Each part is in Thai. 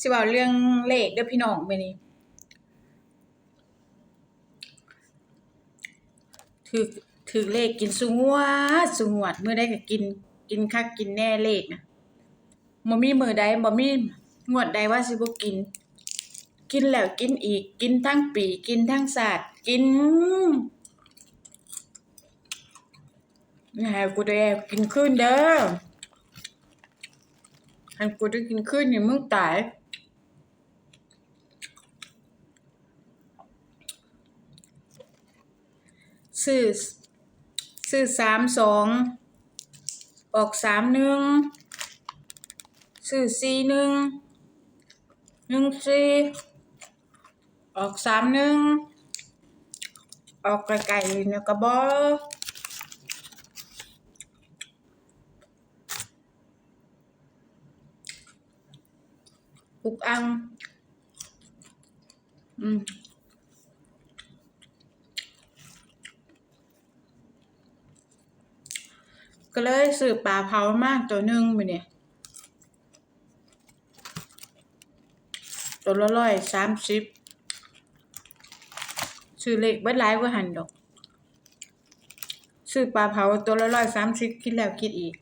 สิว้าเรื่องเลขเด้อพี่น้องมื้อนี้ถูกถูกเลขกินซุงวดซุงวดเมื้อใดก็กิน กินคักกินแน่เลขนะบ่มีมือใดบ่มีงวดใดว่าสิบ่กิน กินแล้วกินอีก กินทั้งปีกินทั้งศาสตร์กินให้กูได้กินคืนเด้อให้กูได้กินคืนนี่มึงตาย ซื้อซื้อสามสองออกสามหนึ่งซื้อสี่หนึ่งหนึ่งสี่ออกสามหนึ่งออกไกลๆเนี่ยก็บอปุกอังอืม ก็เลยซื้อปลาเผามากตัวหนึ่งมือเนี่ยตัวละร้อยสามสิบซื้อเล็กเบิดหลายกว่าหันดอก ซื้อปลาเผาตัวละร้อยสามสิบคิดแล้วคิดอีก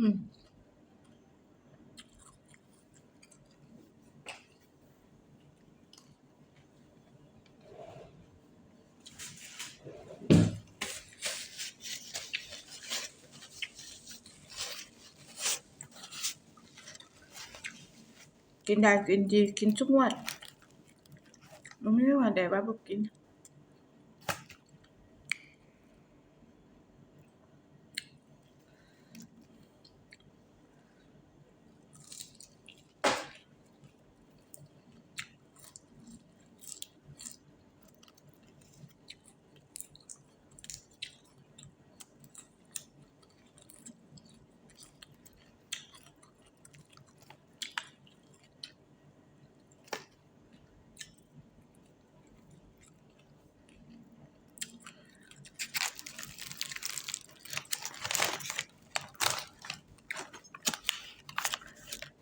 อืมกินได้กินดีกินทุกวั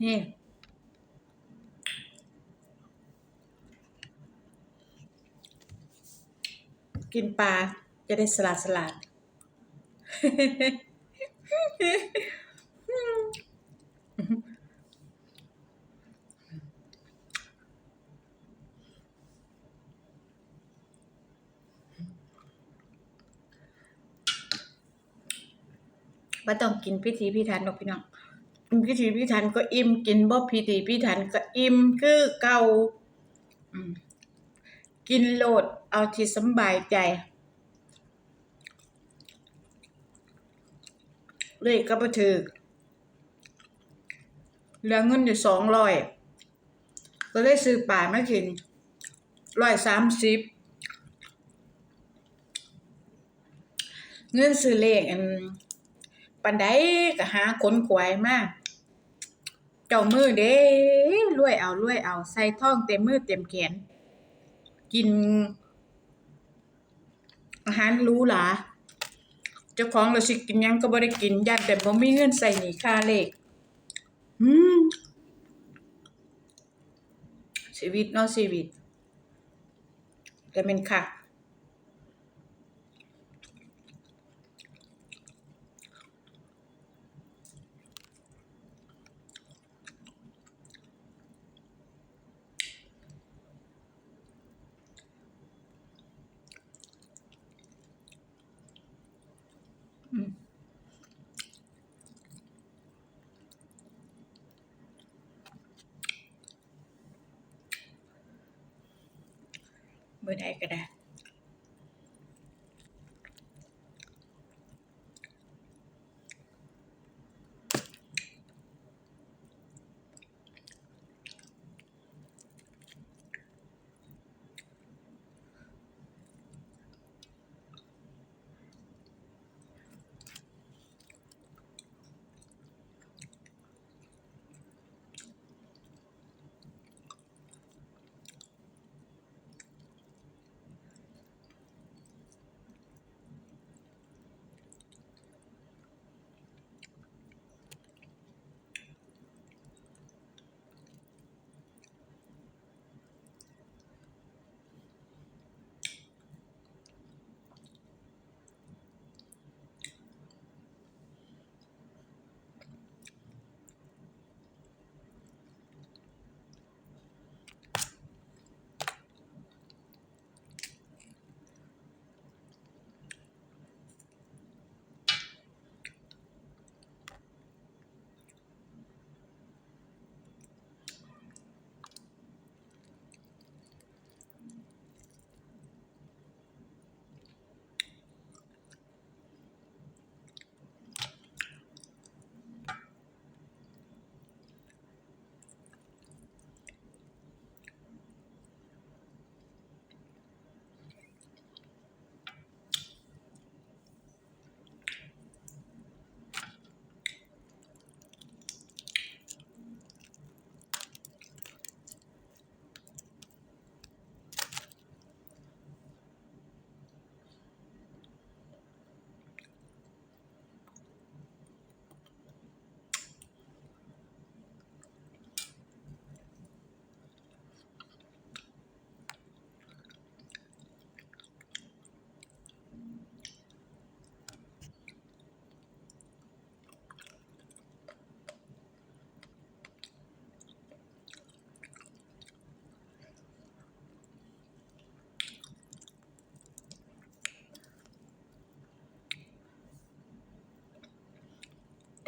นี่กินปลาจะได้สลัดสลัดว่าต้องกินพิธีพิถันหรอกพี่น้อง พิธีพิถันก็อิ่มกินบ่พิธีพิถันก็อิ่มคือเก่ากินโลดเอาที่สบายใจ เลยก็บ่ถึกเหลือเงินอยู่สองร้อยก็เลยซื้อป่ามากินร้อยสามสิบเงินซื้อเลขอันปันไดก็หาขนขวายมาก เจ้ามือเด้รวยเอารวยเอา ใส่ท่องเต็มมือเต็มแขน กิน อาหารรู้หราเจ้าของเราสิกินยังก็บ่ได้กินย่านแต่บ่มีเงินใส่หนี้ค่าเลขอืมชีวิตเนาะชีวิตแต่เป็นคัก มื้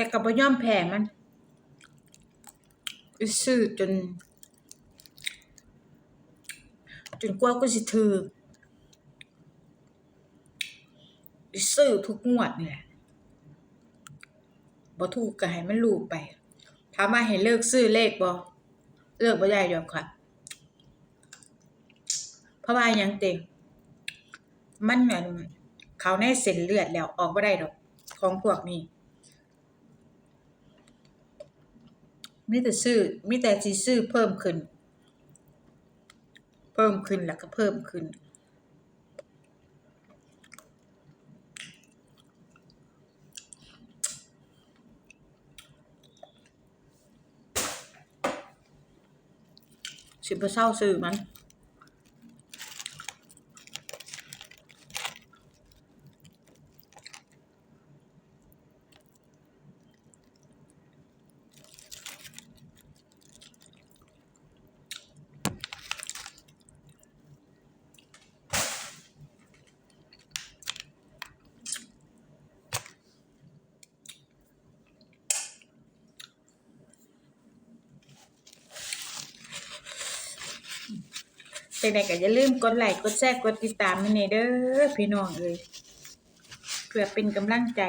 แต่ก็บ่ยอมแพ้มันซื้อจน จนกว่ากูสิถูกอีซื้อทุกงวดนี่แหละบ่ถูกก็ให้มันรู้ไป ถามว่าให้เลิกซื้อเลขบ่เลิกบ่ได้ดอกค่ะ เพราะว่ายังเต็งมันเหมือนเขาในเส้นเลือดแล้วออกบ่ได้ดอกของพวกนี้ มีแต่ซื้อมีแต่สีซื้อเพิ่มขึ้น เพิ่มขึ้นแล้วก็เพิ่มขึ้น สิบ่เศร้าซื้อมัน จังไดก็อย่าลืมกดไลค์กดแชร์กดติดตามให้แหน่เด้อพี่น้องเอ้ยเพื่อเป็นกำลังใจ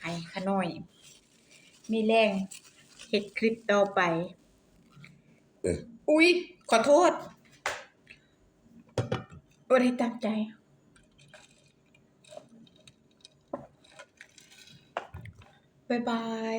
ให้ขาน้อย มีแรงเฮ็ดคลิปต่อไปเอออุ๊ย ขอโทษบ่ได้ตั้งใจ บ๊ายบาย